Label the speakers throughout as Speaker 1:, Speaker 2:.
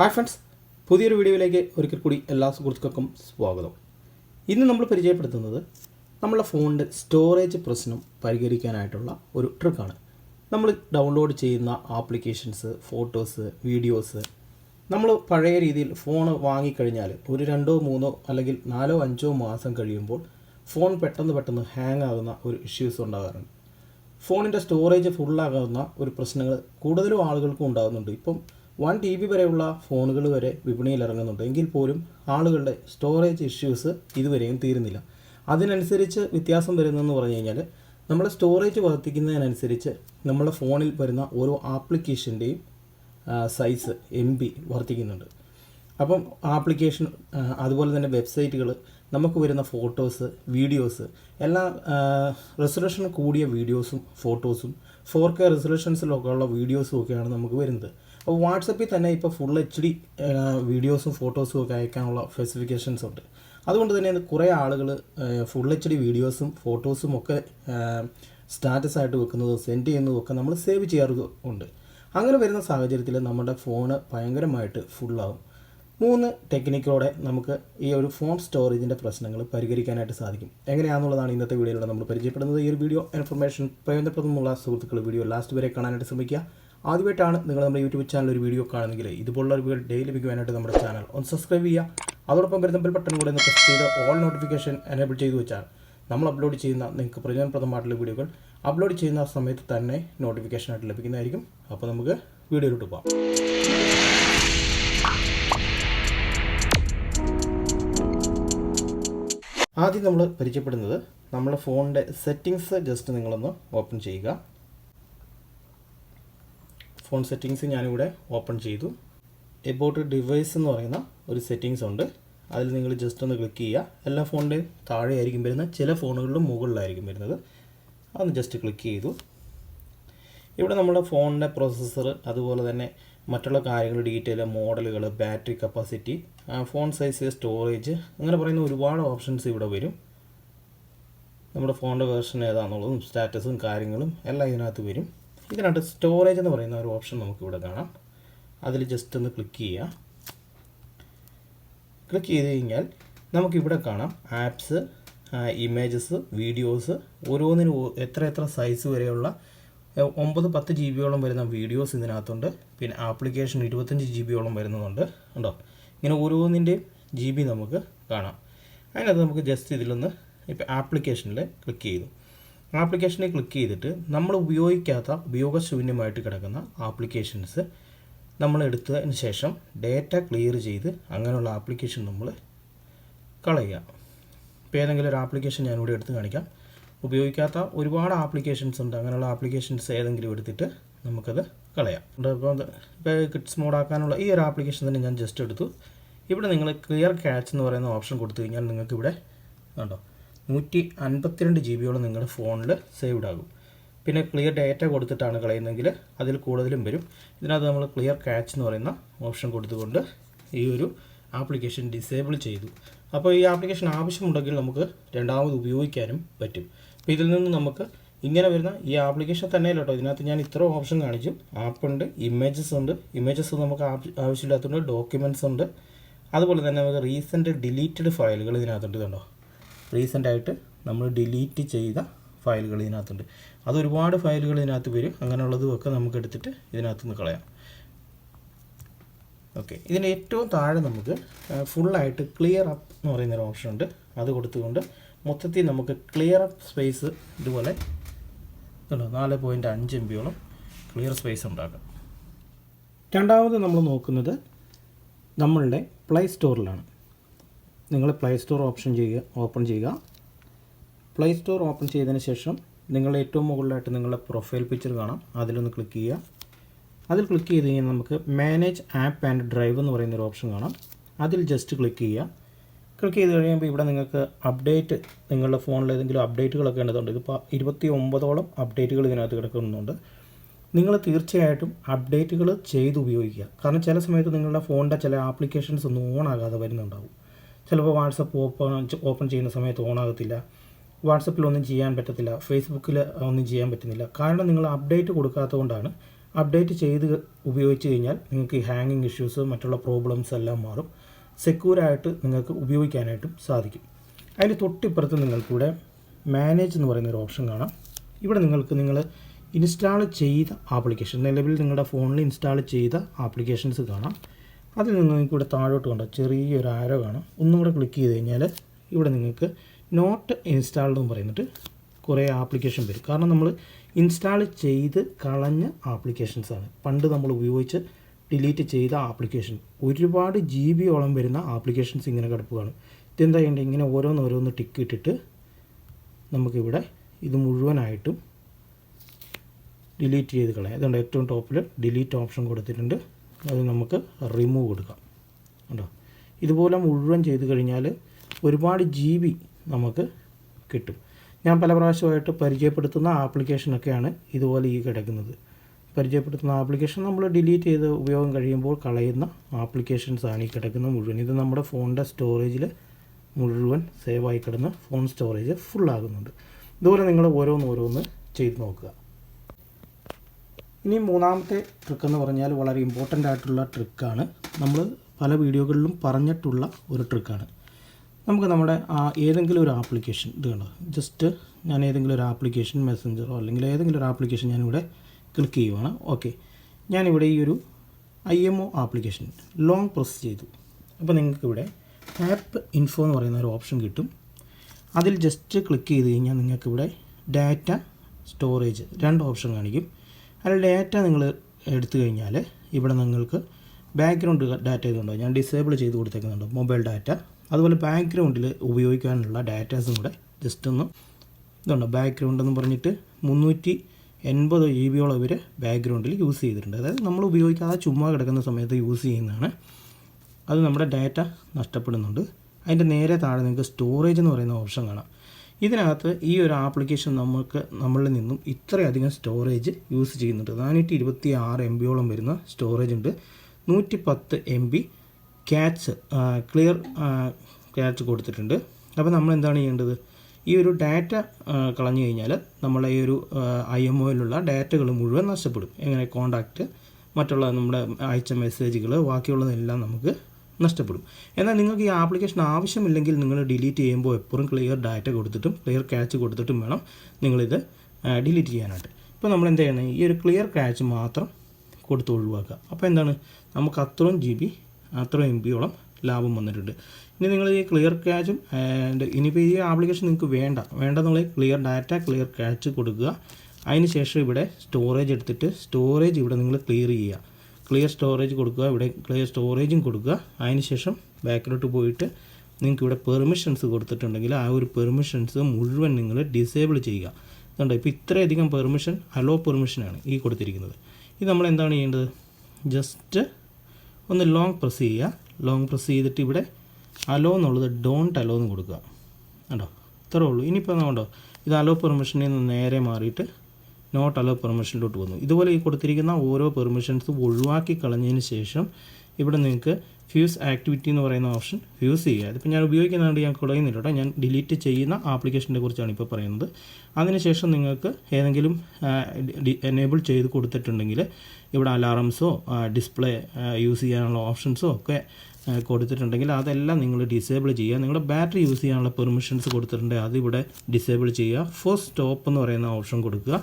Speaker 1: Hi friends പുതിയൊരു വീഡിയോയിലേക്ക് ഒരിക്കൽ കൂടി എല്ലാ സുഹൃത്തുക്കൾക്കും സ്വാഗതം. ഇന്ന് നമ്മൾ പരിചയപ്പെടുത്തുന്നത് നമ്മളെ ഫോണിന്റെ സ്റ്റോറേജ് പ്രശ്നം പരിഹരിക്കാനായിട്ടുള്ള ഒരു ട്രിക്കാണ് നമ്മൾ ഡൗൺലോഡ് ചെയ്യുന്ന ആപ്ലിക്കേഷൻസ് ഫോട്ടോസ് വീഡിയോസ് നമ്മൾ പഴയ രീതിയിൽ ഫോൺ വാങ്ങിക്കഴിഞ്ഞാൽ ഒരു രണ്ടോ മൂന്നോ അല്ലെങ്കിൽ നാലോ അഞ്ചോ മാസം കഴിയുമ്പോൾ ഫോൺ പെട്ടെന്ന് പെട്ടെന്ന് ഹാങ് ആകുന്ന ഒരു ഇഷ്യൂസ് ഉണ്ടാകാറുണ്ട്. ഫോണിന്റെ സ്റ്റോറേജ് ഫുള്ളാകുന്ന ഒരു പ്രശ്നങ്ങൾ കൂടുതലും ആളുകൾക്കും ഉണ്ടാകുന്നുണ്ട്. ഇപ്പം വൺ ടി ബി വരെയുള്ള ഫോണുകൾ വരെ വിപണിയിൽ ഇറങ്ങുന്നുണ്ട്. എങ്കിൽ പോലും ആളുകളുടെ സ്റ്റോറേജ് ഇഷ്യൂസ് ഇതുവരെയും തീരുന്നില്ല. അതിനനുസരിച്ച് വ്യത്യാസം വരുന്നതെന്ന് പറഞ്ഞു കഴിഞ്ഞാൽ നമ്മുടെ സ്റ്റോറേജ് വർദ്ധിക്കുന്നതിനനുസരിച്ച് നമ്മുടെ ഫോണിൽ വരുന്ന ഓരോ ആപ്ലിക്കേഷന്റെയും സൈസ് എം ബി വർദ്ധിക്കുന്നുണ്ട്. അപ്പം ആപ്ലിക്കേഷൻ അതുപോലെ തന്നെ വെബ്സൈറ്റുകൾ നമുക്ക് വരുന്ന ഫോട്ടോസ് വീഡിയോസ് എല്ലാ റെസൊല്യൂഷൻ കൂടിയ വീഡിയോസും ഫോട്ടോസും ഫോർ കെ റെസൊല്യൂഷൻസിലൊക്കെ ഉള്ള വീഡിയോസും ഒക്കെയാണ് നമുക്ക് വരുന്നത്. അപ്പോൾ വാട്സപ്പിൽ തന്നെ ഇപ്പോൾ ഫുൾ എച്ച് ഡി വീഡിയോസും ഫോട്ടോസും ഒക്കെ അയക്കാനുള്ള സ്പെസിഫിക്കേഷൻസ് ഉണ്ട്. അതുകൊണ്ട് തന്നെ കുറേ ആളുകൾ ഫുൾ എച്ച് ഡി വീഡിയോസും ഫോട്ടോസും ഒക്കെ സ്റ്റാറ്റസ് ആയിട്ട് വെക്കുന്നതും സെൻഡ് ചെയ്യുന്നതും ഒക്കെ നമ്മൾ സേവ് ചെയ്യാറുണ്ട് അങ്ങനെ വരുന്ന സാഹചര്യത്തിൽ നമ്മുടെ ഫോണ് ഭയങ്കരമായിട്ട് ഫുള്ളാവും മൂന്ന് ടെക്നിക്കോടെ നമുക്ക് ഈ ഒരു ഫോൺ സ്റ്റോറേജിന്റെ പ്രശ്നങ്ങൾ പരിഹരിക്കാനായിട്ട് സാധിക്കും. എങ്ങനെയാണെന്നുള്ളതാണ് ഇന്നത്തെ വീഡിയോയിലൂടെ നമ്മൾ പരിചയപ്പെടുന്നത്. ഈ ഒരു വീഡിയോ ഇൻഫർമേഷൻ പ്രയോജനപ്രദമുള്ള സുഹൃത്തുക്കൾ വീഡിയോ ലാസ്റ്റ് വരെ കാണാനായിട്ട് ശ്രമിക്കുക. ആദ്യമായിട്ടാണ് നിങ്ങൾ നമ്മുടെ യൂട്യൂബ് ചാനൽ ഒരു വീഡിയോ കാണുന്നെങ്കിൽ ഇതുപോലുള്ള ഒരു വീഡിയോ ഡെയിലി ലഭിക്കുവാനായിട്ട് നമ്മുടെ ചാനൽ ഒന്ന് സബ്സ്ക്രൈബ് ചെയ്യുക. അതോടൊപ്പം വരുന്ന ബെൽ ബട്ടൺ കൂടെ ഒന്ന് പ്രസ് ചെയ്ത് ഓൾ നോട്ടിഫിക്കേഷൻ എനേബിൾ ചെയ്തു വെച്ചാൽ നമ്മൾ അപ്ലോഡ് ചെയ്യുന്ന നിങ്ങൾക്ക് പ്രയോജനപ്രദമായിട്ടുള്ള വീഡിയോകൾ അപ്ലോഡ് ചെയ്യുന്ന സമയത്ത് തന്നെ നോട്ടിഫിക്കേഷനായിട്ട് ലഭിക്കുന്നതായിരിക്കും. അപ്പോൾ നമുക്ക് വീഡിയോയിലോട്ട് പോകാം ആദ്യം നമ്മൾ പരിചയപ്പെടുന്നത് നമ്മുടെ ഫോണിന്റെ സെറ്റിങ്സ് ജസ്റ്റ് നിങ്ങളൊന്ന് ഓപ്പൺ ചെയ്യുക. ഫോൺ സെറ്റിങ്സ് ഞാനിവിടെ ഓപ്പൺ ചെയ്തു. എബൌട്ട് ഡിവൈസ് എന്ന് പറയുന്ന ഒരു സെറ്റിങ്സ് ഉണ്ട്. അതിൽ നിങ്ങൾ ജസ്റ്റ് ഒന്ന് ക്ലിക്ക് ചെയ്യുക. എല്ലാ ഫോണിന്റെയും താഴെയായിരിക്കും വരുന്നത്. ചില ഫോണുകളിലും മുകളിലായിരിക്കും വരുന്നത്. അതൊന്ന് ജസ്റ്റ് ക്ലിക്ക് ചെയ്തു. ഇവിടെ നമ്മുടെ ഫോണിന്റെ പ്രോസസ്സർ അതുപോലെ തന്നെ മറ്റുള്ള കാര്യങ്ങൾ ഡീറ്റെയിൽ മോഡലുകൾ battery capacity phone size storage അങ്ങനെ പറയുന്ന ഒരുപാട് ഓപ്ഷൻസ് ഇവിടെ വരും. നമ്മുടെ ഫോണിന്റെ വേർഷൻ ഏതാണെന്നുള്ളതും സ്റ്റാറ്റസും കാര്യങ്ങളും എല്ലാം ഇതിനകത്ത് വരും. ഇതിനകത്ത് സ്റ്റോറേജ് എന്ന് പറയുന്ന ഒരു ഓപ്ഷൻ നമുക്കിവിടെ കാണാം. അതിൽ ജസ്റ്റ് ഒന്ന് ക്ലിക്ക് ചെയ്യുക. ക്ലിക്ക് ചെയ്ത് കഴിഞ്ഞാൽ നമുക്കിവിടെ കാണാം ആപ്സ് ഇമേജസ് വീഡിയോസ് ഓരോന്നിനും എത്ര എത്ര സൈസ് വരെയുള്ള ഒമ്പത് പത്ത് ജി ബിയോളം വരുന്ന വീഡിയോസ് ഇതിനകത്തുണ്ട്. പിന്നെ ആപ്ലിക്കേഷൻ ഇരുപത്തഞ്ച് ജി ബിയോളം വരുന്നതുണ്ട്. ഉണ്ടോ? ഇങ്ങനെ ഓരോന്നിന്റെയും ജി ബി നമുക്ക് കാണാം. അതിനകത്ത് നമുക്ക് ജസ്റ്റ് ഇതിലൊന്ന് ഇപ്പോൾ ആപ്ലിക്കേഷനിൽ ക്ലിക്ക് ചെയ്തു. ആപ്ലിക്കേഷനിൽ ക്ലിക്ക് ചെയ്തിട്ട് നമ്മൾ ഉപയോഗിക്കാത്ത ഉപയോഗശൂന്യമായിട്ട് കിടക്കുന്ന ആപ്ലിക്കേഷൻസ് നമ്മൾ എടുത്തതിന് ശേഷം ഡേറ്റ ക്ലിയർ ചെയ്ത് അങ്ങനെയുള്ള ആപ്ലിക്കേഷൻ നമ്മൾ കളയുക. ഇപ്പോൾ ഏതെങ്കിലും ഒരു ആപ്ലിക്കേഷൻ ഞാനിവിടെ എടുത്ത് കാണിക്കാം. ഉപയോഗിക്കാത്ത ഒരുപാട് ആപ്ലിക്കേഷൻസ് ഉണ്ട്. അങ്ങനെയുള്ള ആപ്ലിക്കേഷൻസ് ഏതെങ്കിലും എടുത്തിട്ട് നമുക്കത് കളയാം. ഇപ്പോൾ ഇപ്പോൾ കിഡ്സ് മോഡാക്കാനുള്ള ഈ ഒരു ആപ്ലിക്കേഷൻ തന്നെ ഞാൻ ജസ്റ്റ് എടുത്തു. ഇവിടെ നിങ്ങൾ ക്ലിയർ ക്യാച്ച് എന്ന് പറയുന്ന ഓപ്ഷൻ കൊടുത്തു കഴിഞ്ഞാൽ നിങ്ങൾക്ക് ഇവിടെ കണ്ടോ? നൂറ്റി അൻപത്തിരണ്ട് ജി ബിയോളം നിങ്ങളുടെ ഫോണിൽ സേവ്ഡ് ആകും. പിന്നെ ക്ലിയർ ഡാറ്റ കൊടുത്തിട്ടാണ് കളയുന്നതെങ്കിൽ അതിൽ കൂടുതലും വരും. ഇതിനകത്ത് നമ്മൾ ക്ലിയർ ക്യാച്ച് എന്ന് പറയുന്ന ഓപ്ഷൻ കൊടുത്തുകൊണ്ട് ഈ ഒരു ആപ്ലിക്കേഷൻ ഡിസേബിൾ ചെയ്തു. അപ്പോൾ ഈ ആപ്ലിക്കേഷൻ ആവശ്യമുണ്ടെങ്കിൽ നമുക്ക് രണ്ടാമത് ഉപയോഗിക്കാനും പറ്റും. അപ്പോൾ ഇതിൽ നിന്ന് നമുക്ക് ഇങ്ങനെ വരുന്ന ഈ ആപ്ലിക്കേഷൻ തന്നെയല്ല കേട്ടോ ഇതിനകത്ത് ഞാൻ ഇത്ര ഓപ്ഷൻ കാണിച്ചു. ആപ്പ് ഉണ്ട് ഇമേജസ് ഉണ്ട്. ഇമേജസ് നമുക്ക് ആവശ്യ- ആവശ്യമില്ലാത്തതുകൊണ്ട് ഡോക്യുമെന്റ്സ് ഉണ്ട്. അതുപോലെ തന്നെ നമുക്ക് റീസെന്റ് ഡിലീറ്റഡ് ഫയലുകൾ ഇതിനകത്തുണ്ട് കണ്ടോ. റീസെന്റ് ആയിട്ട് നമ്മൾ ഡിലീറ്റ് ചെയ്ത ഫയലുകൾ ഇതിനകത്തുണ്ട്. അത് ഒരുപാട് ഫയലുകൾ ഇതിനകത്ത് വരും. അങ്ങനെയുള്ളതും ഒക്കെ നമുക്ക് എടുത്തിട്ട് ഇതിനകത്ത് നിന്ന് കളയാം. ഓക്കെ. ഇതിന് ഏറ്റവും താഴെ നമുക്ക് ഫുള്ളായിട്ട് ക്ലിയർ അപ്പ് എന്ന് പറയുന്നൊരു ഓപ്ഷൻ ഉണ്ട്. അത് കൊടുത്തുകൊണ്ട് മൊത്തത്തിൽ നമുക്ക് ക്ലിയർ അപ്പ് സ്പേസ് ഇതുപോലെ നാല് പോയിന്റ് അഞ്ച് എം ബിയോളം ക്ലിയർ സ്പേസ് ഉണ്ടാക്കാം. രണ്ടാമത് നമ്മൾ നോക്കുന്നത് നമ്മളുടെ പ്ലേ സ്റ്റോറിലാണ്. നിങ്ങൾ പ്ലേ സ്റ്റോർ ഓപ്ഷൻ ചെയ്യുക ഓപ്പൺ ചെയ്യുക. പ്ലേ സ്റ്റോർ ഓപ്പൺ ചെയ്തതിന് ശേഷം നിങ്ങൾ ഏറ്റവും മുകളിലായിട്ട് നിങ്ങളുടെ പ്രൊഫൈൽ പിക്ചർ കാണാം. അതിലൊന്ന് ക്ലിക്ക് ചെയ്യുക. അതിൽ ക്ലിക്ക് ചെയ്ത് കഴിഞ്ഞാൽ നമുക്ക് മാനേജ് ആപ്പ് ആൻഡ് ഡ്രൈവ് എന്ന് പറയുന്ന ഒരു ഓപ്ഷൻ കാണാം. അതിൽ ജസ്റ്റ് ക്ലിക്ക് ചെയ്യുക. ക്ലിക്ക് ചെയ്ത് കഴിയുമ്പോൾ ഇവിടെ നിങ്ങൾക്ക് അപ്ഡേറ്റ് നിങ്ങളുടെ ഫോണിൽ ഏതെങ്കിലും അപ്ഡേറ്റുകളൊക്കെ ഉണ്ടെന്നുണ്ട്. ഇതിപ്പോൾ ഇരുപത്തി ഒമ്പതോളം അപ്ഡേറ്റുകൾ ഇതിനകത്ത് കിടക്കുന്നുണ്ട്. നിങ്ങൾ തീർച്ചയായിട്ടും അപ്ഡേറ്റുകൾ ചെയ്ത് ഉപയോഗിക്കുക. കാരണം ചില സമയത്ത് നിങ്ങളുടെ ഫോണിന്റെ ചില ആപ്ലിക്കേഷൻസ് ഒന്നും ഓൺ ആകാതെ വരുന്നുണ്ടാവും. ചിലപ്പോൾ വാട്സപ്പ് ഓപ്പൺ ഓപ്പൺ ചെയ്യുന്ന സമയത്ത് വാട്സപ്പിൽ ഒന്നും ചെയ്യാൻ പറ്റത്തില്ല. ഫേസ്ബുക്കിൽ ഒന്നും ചെയ്യാൻ പറ്റുന്നില്ല. കാരണം നിങ്ങൾ അപ്ഡേറ്റ് കൊടുക്കാത്തതുകൊണ്ടാണ്. അപ്ഡേറ്റ് ചെയ്ത് ഉപയോഗിച്ച് കഴിഞ്ഞാൽ നിങ്ങൾക്ക് ഈ ഹാങ്ങിങ് ഇഷ്യൂസ് മറ്റുള്ള പ്രോബ്ലംസ് എല്ലാം മാറും. സെക്യൂറായിട്ട് നിങ്ങൾക്ക് ഉപയോഗിക്കാനായിട്ടും സാധിക്കും. അതിന്റെ തൊട്ടിപ്പുറത്ത് നിങ്ങൾക്കിവിടെ മാനേജ് എന്ന് പറയുന്ന ഒരു ഓപ്ഷൻ കാണാം. ഇവിടെ നിങ്ങൾക്ക് നിങ്ങൾ ഇൻസ്റ്റാൾ ചെയ്ത ആപ്ലിക്കേഷൻ നിലവിൽ നിങ്ങളുടെ ഫോണിൽ ഇൻസ്റ്റാൾ ചെയ്ത ആപ്ലിക്കേഷൻസ് കാണാം. അതിൽ നിന്ന് നിങ്ങൾക്ക് ഇവിടെ താഴോട്ട് കണ്ടോ ചെറിയൊരു ആരോ കാണാം. ഒന്നുകൂടെ ക്ലിക്ക് ചെയ്ത് കഴിഞ്ഞാൽ ഇവിടെ നിങ്ങൾക്ക് നോട്ട് ഇൻസ്റ്റാൾഡ് എന്ന് പറയുന്നിട്ട് കുറേ ആപ്ലിക്കേഷൻ വരും. കാരണം നമ്മൾ ഇൻസ്റ്റാൾ ചെയ്ത് കളഞ്ഞ ആപ്ലിക്കേഷൻസാണ് പണ്ട് നമ്മൾ ഉപയോഗിച്ച് ഡിലീറ്റ് ചെയ്ത ആപ്ലിക്കേഷൻ ഒരുപാട് ജി ബിയോളം വരുന്ന ആപ്ലിക്കേഷൻസ് ഇങ്ങനെ കിടപ്പുകയാണ് ഇതെന്താ ചെയ്യേണ്ടത്? ഇങ്ങനെ ഓരോന്ന് ഓരോന്ന് ടിക്ക് ഇട്ടിട്ട് നമുക്കിവിടെ ഇത് മുഴുവനായിട്ടും ഡിലീറ്റ് ചെയ്ത് കളയാം. അതുകൊണ്ട് ഏറ്റവും ടോപ്പിൽ ഡിലീറ്റ് ഓപ്ഷൻ കൊടുത്തിട്ടുണ്ട്. അത് നമുക്ക് റിമൂവ് കൊടുക്കാം. കണ്ടോ? ഇതുപോലെ മുഴുവൻ ചെയ്ത് കഴിഞ്ഞാൽ ഒരുപാട് ജി ബി നമുക്ക് കിട്ടും. ഞാൻ പല പ്രാവശ്യമായിട്ട് പരിചയപ്പെടുത്തുന്ന ആപ്ലിക്കേഷനൊക്കെയാണ് ഇതുപോലെ ഈ കിടക്കുന്നത്. പരിചയപ്പെടുത്തുന്ന ആപ്ലിക്കേഷൻ നമ്മൾ ഡിലീറ്റ് ചെയ്ത് ഉപയോഗം കഴിയുമ്പോൾ കളയുന്ന ആപ്ലിക്കേഷൻസാണ് ഈ കിടക്കുന്ന മുഴുവൻ. ഇത് നമ്മുടെ ഫോണിന്റെ സ്റ്റോറേജിൽ മുഴുവൻ സേവായി കിടന്ന് ഫോൺ സ്റ്റോറേജ് ഫുള്ളാകുന്നുണ്ട് ഇതുപോലെ നിങ്ങൾ ഓരോന്ന് ഓരോന്ന് ചെയ്ത് നോക്കുക. ഇനി മൂന്നാമത്തെ ട്രിക്ക് എന്ന് പറഞ്ഞാൽ വളരെ ഇമ്പോർട്ടന്റ് ആയിട്ടുള്ള ട്രിക്കാണ് നമ്മൾ പല വീഡിയോകളിലും പറഞ്ഞിട്ടുള്ള ഒരു ട്രിക്കാണ് നമുക്ക് നമ്മുടെ ഏതെങ്കിലും ഒരു ആപ്ലിക്കേഷൻ ഇത് കണ്ടോ? ജസ്റ്റ് ഞാൻ ഏതെങ്കിലും ഒരു ആപ്ലിക്കേഷൻ മെസ്സഞ്ചറോ അല്ലെങ്കിൽ ഏതെങ്കിലും ഒരു ആപ്ലിക്കേഷൻ ഞാനിവിടെ ക്ലിക്ക് ചെയ്യുവാണ്. ഓക്കെ ഞാനിവിടെ ഈ ഒരു I M O application long press ചെയ്തു. അപ്പോൾ നിങ്ങൾക്കിവിടെ ആപ്പ് ഇൻഫോ എന്ന് പറയുന്ന ഒരു ഓപ്ഷൻ കിട്ടും. അതിൽ ജസ്റ്റ് ക്ലിക്ക് ചെയ്ത് കഴിഞ്ഞാൽ നിങ്ങൾക്കിവിടെ ഡാറ്റ സ്റ്റോറേജ് രണ്ട് ഓപ്ഷൻ കാണിക്കും. അതിൽ ഡാറ്റ നിങ്ങൾ എടുത്തു കഴിഞ്ഞാൽ ഇവിടെ നിങ്ങൾക്ക് ബാക്ക്ഗ്രൗണ്ട് ഡാറ്റ ഇതുണ്ടോ? ഞാൻ ഡിസേബിൾ ചെയ്ത് കൊടുത്തേക്കുന്നുണ്ട് മൊബൈൽ ഡാറ്റ. അതുപോലെ ബാക്ക്ഗ്രൗണ്ടിൽ ഉപയോഗിക്കാനുള്ള ഡാറ്റാസും കൂടെ ജസ്റ്റ് ഒന്ന് ഇതുണ്ടോ. ബാക്ക്ഗ്രൗണ്ട് എന്ന് പറഞ്ഞിട്ട് മുന്നൂറ്റി എൺപത് ജി ബിയോളം ഇവർ ബാക്ക്ഗ്രൗണ്ടിൽ യൂസ് ചെയ്തിട്ടുണ്ട്. അതായത് നമ്മൾ ഉപയോഗിക്കാതെ ചുമ്മാ കിടക്കുന്ന സമയത്ത് യൂസ് ചെയ്യുന്നതാണ്. അത് നമ്മുടെ ഡാറ്റ നഷ്ടപ്പെടുന്നുണ്ട്. അതിന്റെ നേരെ താഴെ നിങ്ങൾക്ക് സ്റ്റോറേജ് എന്ന് പറയുന്ന ഓപ്ഷൻ കാണാം. ഇതിനകത്ത് ഈ ഒരു ആപ്ലിക്കേഷൻ നമുക്ക് നമ്മളിൽ നിന്നും ഇത്രയധികം സ്റ്റോറേജ് യൂസ് ചെയ്യുന്നുണ്ട്. നാനൂറ്റി ഇരുപത്തി ആറ് എം ബിയോളം വരുന്ന സ്റ്റോറേജ് ഉണ്ട്. നൂറ്റി പത്ത് M B cache clear cache കൊടുത്തിട്ടുണ്ട്. അപ്പോൾ നമ്മൾ എന്താണ് ചെയ്യേണ്ടത്? ഈ ഒരു ഡാറ്റ കളഞ്ഞു കഴിഞ്ഞാൽ നമ്മളെ ഈ ഒരു ഐ എം ഒയിലുള്ള ഡാറ്റകൾ മുഴുവൻ നഷ്ടപ്പെടും. എങ്ങനെ കോണ്ടാക്റ്റ് മറ്റുള്ള നമ്മുടെ അയച്ച മെസ്സേജുകൾ ബാക്കിയുള്ളതെല്ലാം നമുക്ക് നഷ്ടപ്പെടും. എന്നാൽ നിങ്ങൾക്ക് ഈ ആപ്ലിക്കേഷൻ ആവശ്യമില്ലെങ്കിൽ നിങ്ങൾ ഡിലീറ്റ് ചെയ്യുമ്പോൾ എപ്പോഴും ക്ലിയർ ഡാറ്റ കൊടുത്തിട്ടും ക്ലിയർ ക്യാച്ച് കൊടുത്തിട്ടും വേണം നിങ്ങളിത് ഡിലീറ്റ് ചെയ്യാനായിട്ട്. ഇപ്പോൾ നമ്മൾ എന്ത് ചെയ്യണം? ഈ ഒരു ക്ലിയർ ക്യാച്ച് മാത്രം കൊടുത്ത് ഒഴിവാക്കുക. അപ്പോൾ എന്താണ്? നമുക്ക് അത്രയും ജി ബി അത്രയും എം ബിയോളം ലാഭം വന്നിട്ടുണ്ട്. ഇനി നിങ്ങൾ ഈ ക്ലിയർ ക്യാച്ചും ആൻഡ് ഇനിയിപ്പോൾ ഈ ആപ്ലിക്കേഷൻ നിങ്ങൾക്ക് വേണ്ട. വേണ്ടെന്നുള്ള ക്ലിയർ ഡാറ്റ ക്ലിയർ ക്യാച്ച് കൊടുക്കുക. അതിന് ശേഷം ഇവിടെ സ്റ്റോറേജ് എടുത്തിട്ട് സ്റ്റോറേജ് ഇവിടെ നിങ്ങൾ ക്ലിയർ ചെയ്യുക. ക്ലിയർ സ്റ്റോറേജ് കൊടുക്കുക ഇവിടെ ക്ലിയർ സ്റ്റോറേജും കൊടുക്കുക. അതിന് ശേഷം ബാക്കിലോട്ട് പോയിട്ട് നിങ്ങൾക്ക് ഇവിടെ പെർമിഷൻസ് കൊടുത്തിട്ടുണ്ടെങ്കിൽ ആ ഒരു പെർമിഷൻസ് മുഴുവൻ നിങ്ങൾ ഡിസേബിൾ ചെയ്യുക. കണ്ടോ ഇപ്പോൾ ഇത്രയധികം പെർമിഷൻ ഹലോ പെർമിഷനാണ് ഈ കൊടുത്തിരിക്കുന്നത്. ഇത് നമ്മൾ എന്താണ് ചെയ്യേണ്ടത്? ജസ്റ്റ് ഒന്ന് ലോങ് പ്രസ് ചെയ്യുക. ലോങ് പ്രസ് ചെയ്തിട്ട് ഇവിടെ അലോ എന്നുള്ളത് ഡോണ്ട് അലോ എന്ന് കൊടുക്കുക. കണ്ടോ? ഇത്രേ ഉള്ളൂ. ഇനിയിപ്പോൾ കണ്ടോ? ഇത് അലോ പെർമിഷനിൽ നിന്ന് നേരെ മാറിയിട്ട് നോട്ട് അലോ പെർമിഷനിലോട്ട് വന്നു. ഇതുപോലെ ഈ കൊടുത്തിരിക്കുന്ന ഓരോ പെർമിഷൻസും ഒഴിവാക്കി കളഞ്ഞതിന് ശേഷം ഇവിടെ നിങ്ങൾക്ക് ഫ്യൂസ് ആക്ടിവിറ്റി എന്ന് പറയുന്ന ഓപ്ഷൻ ഫ്യൂസ് ചെയ്യുക. അതിപ്പോൾ ഞാൻ ഉപയോഗിക്കുന്നതുകൊണ്ട് ഞാൻ കളയുന്നില്ല കേട്ടോ. ഞാൻ ഡിലീറ്റ് ചെയ്യുന്ന ആപ്ലിക്കേഷനെ കുറിച്ചാണ് ഇപ്പോൾ പറയുന്നത്. അതിനുശേഷം നിങ്ങൾക്ക് ഏതെങ്കിലും എനേബിൾ ചെയ്ത് കൊടുത്തിട്ടുണ്ടെങ്കിൽ ഇവിടെ അലാറംസോ ഡിസ്പ്ലേ യൂസ് ചെയ്യാനുള്ള ഓപ്ഷൻസോ ഒക്കെ കൊടുത്തിട്ടുണ്ടെങ്കിൽ അതെല്ലാം നിങ്ങൾ ഡിസേബിൾ ചെയ്യുക. നിങ്ങളുടെ ബാറ്ററി യൂസ് ചെയ്യാനുള്ള പെർമിഷൻസ് കൊടുത്തിട്ടുണ്ടെങ്കിൽ അതിവിടെ ഡിസേബിൾ ചെയ്യുക. ഫോർ സ്റ്റോപ്പ് എന്ന് പറയുന്ന ഓപ്ഷൻ കൊടുക്കുക.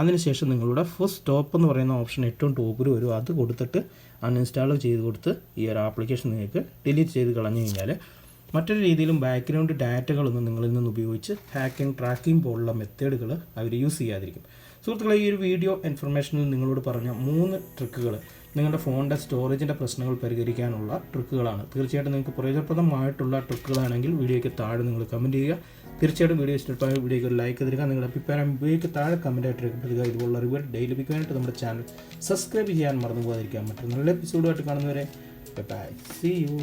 Speaker 1: അതിനുശേഷം നിങ്ങളുടെ ഫസ്റ്റ് സ്റ്റോപ്പ് എന്ന് പറയുന്ന ഓപ്ഷൻ ഏറ്റവും ടോപ്പിൽ വരും. അത് കൊടുത്തിട്ട് അൺഇൻസ്റ്റാൾ ചെയ്ത് കൊടുത്ത് ഈ ഒരു ആപ്ലിക്കേഷൻ നിങ്ങൾക്ക് ഡിലീറ്റ് ചെയ്ത് കളഞ്ഞു കഴിഞ്ഞാൽ മറ്റൊരു രീതിയിലും ബാക്ക്ഗ്രൗണ്ട് ഡാറ്റകളൊന്നും നിങ്ങളിൽ നിന്ന് ഉപയോഗിച്ച് ഹാക്കിംഗ് ട്രാക്കിംഗ് പോലുള്ള മെത്തേഡുകൾ അവർ യൂസ് ചെയ്യാതിരിക്കും. സുഹൃത്തുക്കളെ ഈ ഒരു വീഡിയോ ഇൻഫർമേഷനിൽ നിങ്ങളോട് പറഞ്ഞ മൂന്ന് ട്രിക്കുകൾ നിങ്ങളുടെ ഫോണിന്റെ സ്റ്റോറേജിന്റെ പ്രശ്നങ്ങൾ പരിഹരിക്കാനുള്ള ട്രിക്കുകളാണ്. തീർച്ചയായിട്ടും നിങ്ങൾക്ക് പ്രയോജനപ്രദമായിട്ടുള്ള ട്രിക്കുകളാണെങ്കിൽ വീഡിയോയ്ക്ക് താഴെ നിങ്ങൾ കമന്റ് ചെയ്യുക. തീർച്ചയായിട്ടും വീഡിയോ ഇഷ്ടമായ വീഡിയോയ്ക്ക് ഒരു ലൈക്ക് തരിക. നിങ്ങളുടെ അഭിപ്രായം വീഡിയോയ്ക്ക് താഴെ കമന്റായിട്ട് രേഖപ്പെടുത്തുക. ഇതുപോലുള്ള റിവ്യൂ ഡെയിലി ലഭിക്കാനായിട്ട് നമ്മുടെ ചാനൽ സബ്സ്ക്രൈബ് ചെയ്യാൻ മറന്നു പോകാതിരിക്കാൻ പറ്റും നല്ല എപ്പിസോഡുമായിട്ട് കാണുന്നവരെ. By C U